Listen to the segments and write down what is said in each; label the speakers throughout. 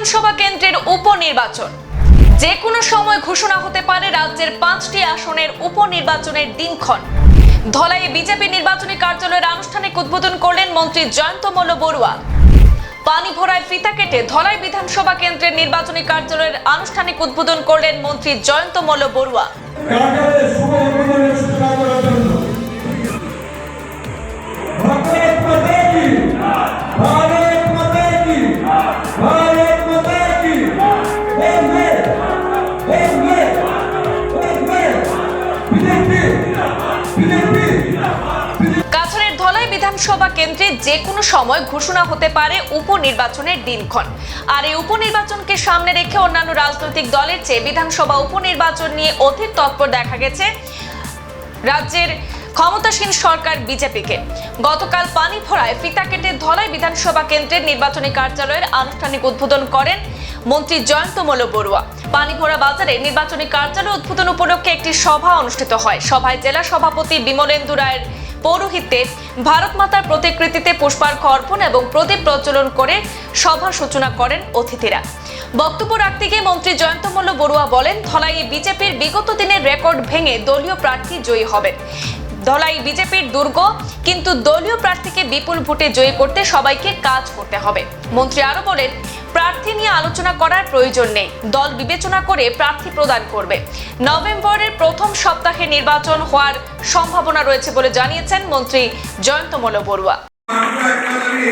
Speaker 1: বিধানসভা কেন্দ্রের উপনির্বাচন। যে কোনো সময় ঘোষণা হতে পারে রাজ্যের পাঁচটি আসনের উপনির্বাচনের দিনক্ষণ। ধলাই বিজেপি নির্বাচনী কার্যালয়ের আনুষ্ঠানিক উদ্বোধন করলেন মন্ত্রী জয়ন্ত মল্ল বড়ুয়া। পানি ভরায় ফিতা কেটে ধলাই বিধানসভা কেন্দ্রের নির্বাচনী কার্যালয়ের আনুষ্ঠানিক উদ্বোধন করলেন মন্ত্রী জয়ন্ত মল্ল বড়ুয়া। বিধানসভা কেন্দ্রে যে কোনো সময় ঘোষণা হতে পারে উপনির্বাচনের দিনক্ষণ। আর এই উপনির্বাচনকে সামনে রেখে অন্যান্য রাজনৈতিক দলের চেয়ে বিধানসভা উপনির্বাচন নিয়ে অধিক তৎপর দেখা গেছে, রাজ্যের ক্ষমতাসীন সরকার বিজেপিকে। গতকাল পানি ভরায় ফিতা কেটে ধলাই বিধানসভা কেন্দ্রের নির্বাচনী কার্যালয়ের আনুষ্ঠানিক উদ্বোধন করেন মন্ত্রী জয়ন্ত মল্ল বড়ুয়া। পানিভরা বাজারে নির্বাচনী কার্যালয় উদ্বোধন উপলক্ষে একটি সভা অনুষ্ঠিত হয়। সভায় জেলা সভাপতি বিমলেন্দু রায়ের পৌরোহিত্যে ভারত মাতার প্রতিকৃতিতে পুষ্পার্ঘ অর্পণ এবং প্রদীপ প্রজ্বলন করে সভা সূচনা করেন অতিথিরা। বক্তব্য রাখতে গিয়ে মন্ত্রী জয়ন্ত মল্ল বড়ুয়া বলেন ধলাইয়ে বিজেপির বিগত দিনের রেকর্ড ভেঙে দলীয় প্রার্থী জয়ী হবেন। ধলাই বিজেপির দুর্গ, কিন্তু দলীয় প্রার্থীকে বিপুল ভোটে জয়ী করতে সবাইকে কাজ করতে হবে। মন্ত্রী আরও বলেন প্রার্থী নিয়ে আলোচনা করার প্রয়োজন নেই। দল বিবেচনা করে প্রার্থী প্রদান করবে। নভেম্বরের প্রথম সপ্তাহে নির্বাচন হওয়ার সম্ভাবনা রয়েছে বলে জানিয়েছেন মন্ত্রী জয়ন্ত মল্ল বড়ুয়া।
Speaker 2: আমি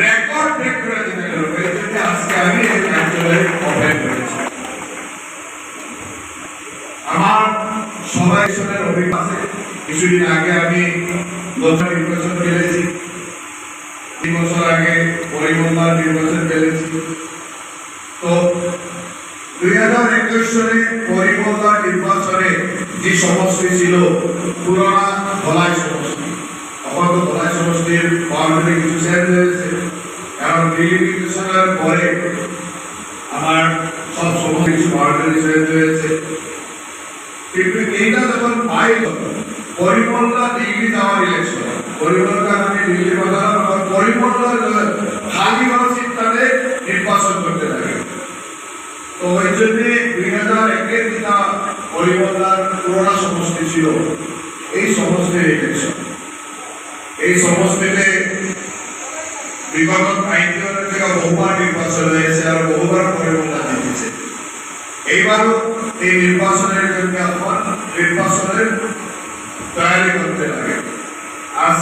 Speaker 2: রেকর্ড ব্রেক করে দিতে লাগবো এই জন্য আজকে আমি এই কার্যালয়ে ওপেন করেছি আমার সবাই সনের অভিজ্ঞতা আছে কিছুদিন আগে আমি লোকসভা নির্বাচন খেলেছি তিন বছর আগে পরিমন্দার নির্বাচন খেলেছি তো দুই হাজার একুশ সালে পরিমন্দার নির্বাচনে যে সমষ্টি ছিল, পুরোনা ধলাই সমষ্টি। আপাতত ধলাই সমষ্টির বাউন্ডারি কিছু চেঞ্জ হয়েছে। কারণ ডিলিমিটেশনের পরে আমার সব সময় কিছু বাউন্ডারি চেঞ্জ হয়েছে। কিন্তু এইটা যখন ফাইল পরিমলটা ডিগ্রি যাওয়ার ইলেকশন পরিমলটা আমি ডিগ্রি বাজালাম এবং পরিমলটা খালি হওয়ার সিটটাতে নির্বাচন করতে লাগে তো ওই জন্য দুই হাজার একের যেটা পরিমলটার পুরোনো সমষ্টি ছিল, এই সমষ্টির ইলেকশন এই সমষ্টিতে বিগত আইনের থেকে বহুবার নির্বাচন হয়েছে আর বহুবার পরিমলটা জিতেছে। এইবারও এই নির্বাচনের জন্য এখন নির্বাচনের তৈরি করতে লাগে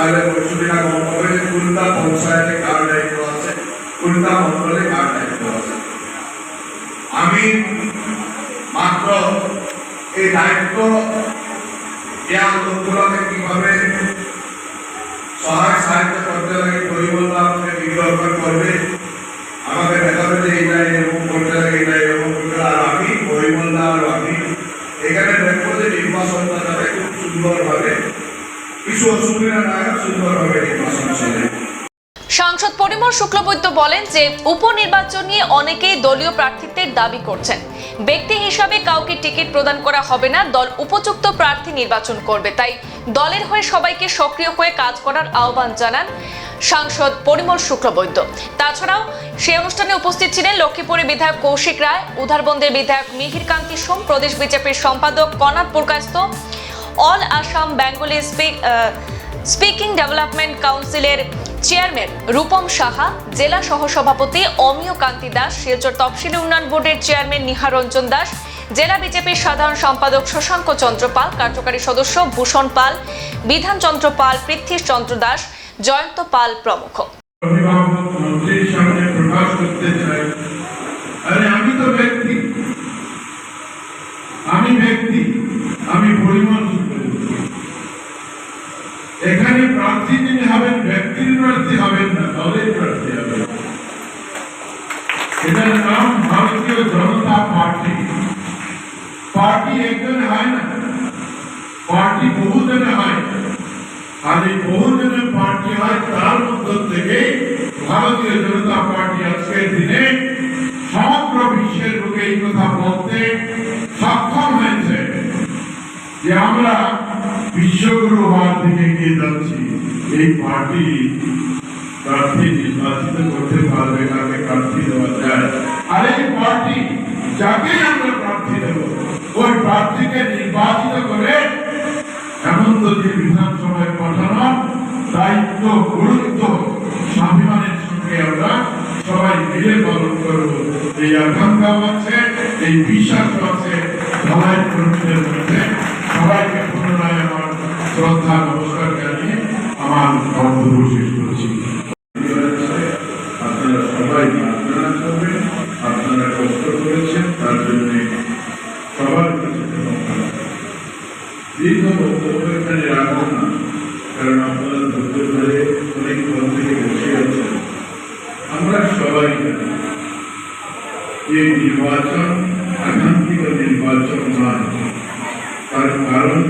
Speaker 2: তাহলে পরশুদিনা গম পাবে যে কোনটা পঞ্চায়েতে কার দায়িত্ব আছে। কোনটা মন্ডলে কার দায়িত্ব আছে। আমি মাত্র এই দায়িত্ব দেওয়া লোকগুলোকে কীভাবে সহায় সাহায্য করতে লাগে পরিবর্তন আমাকে বিজ্ঞাপন করবে আমাকে দেখাবে যে এটা এরকম করতে লাগে এটা এরকম করতে লাগে। আর আমি পরিমলদা আর আমি এখানে দেখব যে নির্বাচনটা যাতে খুব সুন্দরভাবে কিছু অসুবিধা না হয় সুন্দরভাবে নির্বাচন চলে
Speaker 1: সাংসদ পরিমল শুক্লবৈদ্য বলেন যে, উপনির্বাচন নিয়ে অনেকেই দলীয় প্রার্থিত্বের দাবি করছেন। ব্যক্তি হিসাবে কাউকে টিকিট প্রদান করা হবে না, দল উপযুক্ত প্রার্থী নির্বাচন করবে। তাই দলের হয়ে সবাইকে সক্রিয় হয়ে কাজ করার আহ্বান জানান সাংসদ পরিমল শুক্লবৈদ্য। তাছাড়াও সেই অনুষ্ঠানে উপস্থিত ছিলেন লক্ষ্মীপুরের বিধায়ক কৌশিক রায়, উধারবন্দের বিধায়ক মিহির কান্তি সোম, প্রদেশ বিজেপির সম্পাদক কনাথ Purkayastha all Assam Bengali speak speaking development কাউন্সিলের চেয়ারম্যান রূপম সাহা জেলা সহসভাপতি অমিয় কান্তি দাস শিলচর তফসিলি উন্নয়ন বোর্ডের চেয়ারম্যান নিহার নিহারঞ্জন দাস জেলা বিজেপির সাধারণ সম্পাদক শশাঙ্ক চন্দ্র পাল কার্যকারী সদস্য ভূষণ পাল বিধান চন্দ্র পাল পৃথ্বীশ চন্দ্র দাস জয়ন্ত পাল প্রমুখ
Speaker 3: অভিভাবক মন্ত্রীর সামনে প্রকাশ করতে চাই আরে আমি তো ব্যক্তি
Speaker 4: আমি ব্যক্তি আমি পরিমল শুক্লবৈদ্য এখানে প্রার্থী যিনি হবেন ব্যক্তির প্রার্থী হবেন না দলের প্রার্থী হবেন এটার নাম ভারতীয় জনতা পার্টি পার্টি একজনে হয় না। পার্টি বহুজনে হয়। আর এই বহুজনের পার্টি হয় তার মধ্য থেকে ভারতীয় জনতা পার্টি আজকের দিনে সমগ্র বিশ্বের লোকে এই কথা বলতে সক্ষম হয়েছে যে আমরা বিশ্বগুরু হওয়ার দিকে এগিয়ে যাচ্ছি। এই পার্টি প্রার্থী নির্বাচিত করতে পারবে কাকে প্রার্থী দেওয়া যায়? আর এই পার্টি যাকে আমরা প্রার্থী দেব ওই প্রার্থীকে নির্বাচিত করে হেমন্তজি বিধানসভায় পাঠানোর দায়িত্ব, গুরুত্ব, স্বাভিমানের সঙ্গে আমরা সবাই মিলে পালন করব। এই আকাঙ্ক্ষা আছে, এই বিশ্বাস আছে, ধলাই কর্মীদের মধ্যে। সবাইকে পুনরায় আমার শ্রদ্ধা, নমস্কার জানিয়ে আমার বক্তব্য শেষ
Speaker 5: কারণ আপনারা ধৈর্য ধরে অনেক ঘর থেকে বসে আছেন আমরা সবাই জানি এই নির্বাচন আকাঙ্ক্ষিত নির্বাচন নয় তার কারণ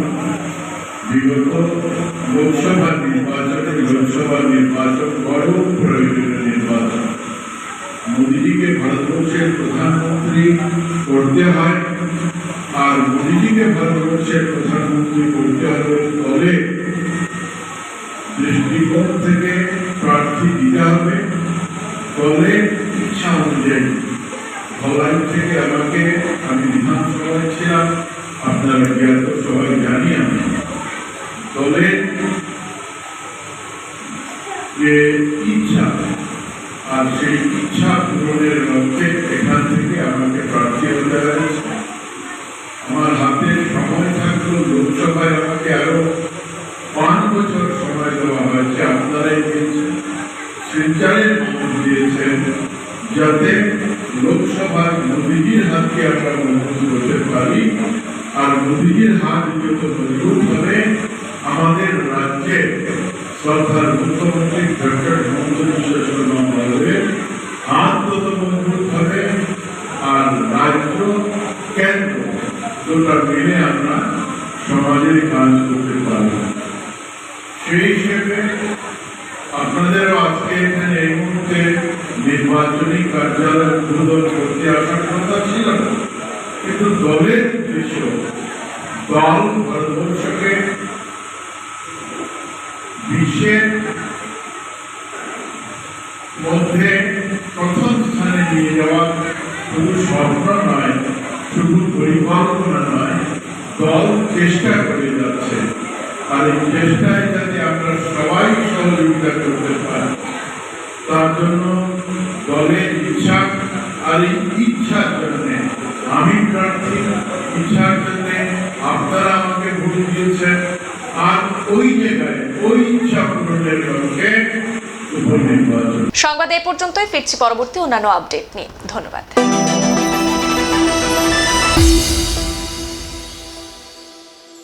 Speaker 5: বিগত লোকসভা নির্বাচনে লোকসভা নির্বাচন বড় প্রয়োজনীয় নির্বাচন মোদীজিকে ভারতবর্ষের প্রধানমন্ত্রী করতে হয় দৃষ্টিকোণ থেকে প্রার্থী দিতে হবে দলের ইচ্ছা অনুযায়ী। ধলাই থেকে আমাকে, আমি বিধানসভায় ছিলাম, আপনারা জ্ঞাত, সবাই জানি আমি। দলের যে ইচ্ছা, আর সেই ইচ্ছা পূরণের লক্ষ্যে এখান থেকে আমাকে প্রার্থী হতে হয়েছে। আমার হাতে সময় থাকল, লোকসভায় আমাকে আরও মানুষ দিয়েছেন যাতে লোকসভার মোদীজির হাতকে আমরা মজবুত করতে পারি। আর মোদীজির হাত যত মজবুত হবে, আমাদের রাজ্যে সরকার মুখ্যমন্ত্রী ডক্টর হিমন্ত বিশ্ব শর্মা মহোদয়ের হাত তত মজবুত হবে আর রাজ্য কেন্দ্র দুটা মিলে আমরা সমাজের কাজ করতে পারব। সেই হিসেবে আপনাদেরও আজকে এখানে এই মুহূর্তে নির্বাচনী কার্যালয় উদ্বোধন করতে আসার কথা ছিল। কিন্তু দলের উদ্দেশ্য, দল ভারতবর্ষকে বিশ্বের মধ্যে প্রথম স্থানে নিয়ে যাওয়া শুধু স্বপ্ন নয়, শুধু পরিকল্পনা নয়, দল চেষ্টা করে যাচ্ছে আর এই চেষ্টায় যাতে আমরা সবাই সহযোগিতা করতে পারি, তার জন্য দলের ইচ্ছা আর এই ইচ্ছার আমি প্রার্থী, ইচ্ছার আপনারা আমাকে ভোট দিয়েছেন, আর ওই জায়গায়, ওই ইচ্ছা পূরণের
Speaker 1: সংবাদ এ পর্যন্তই, ফিরছি পরবর্তী অন্যান্য আপডেট নিয়ে। ধন্যবাদ।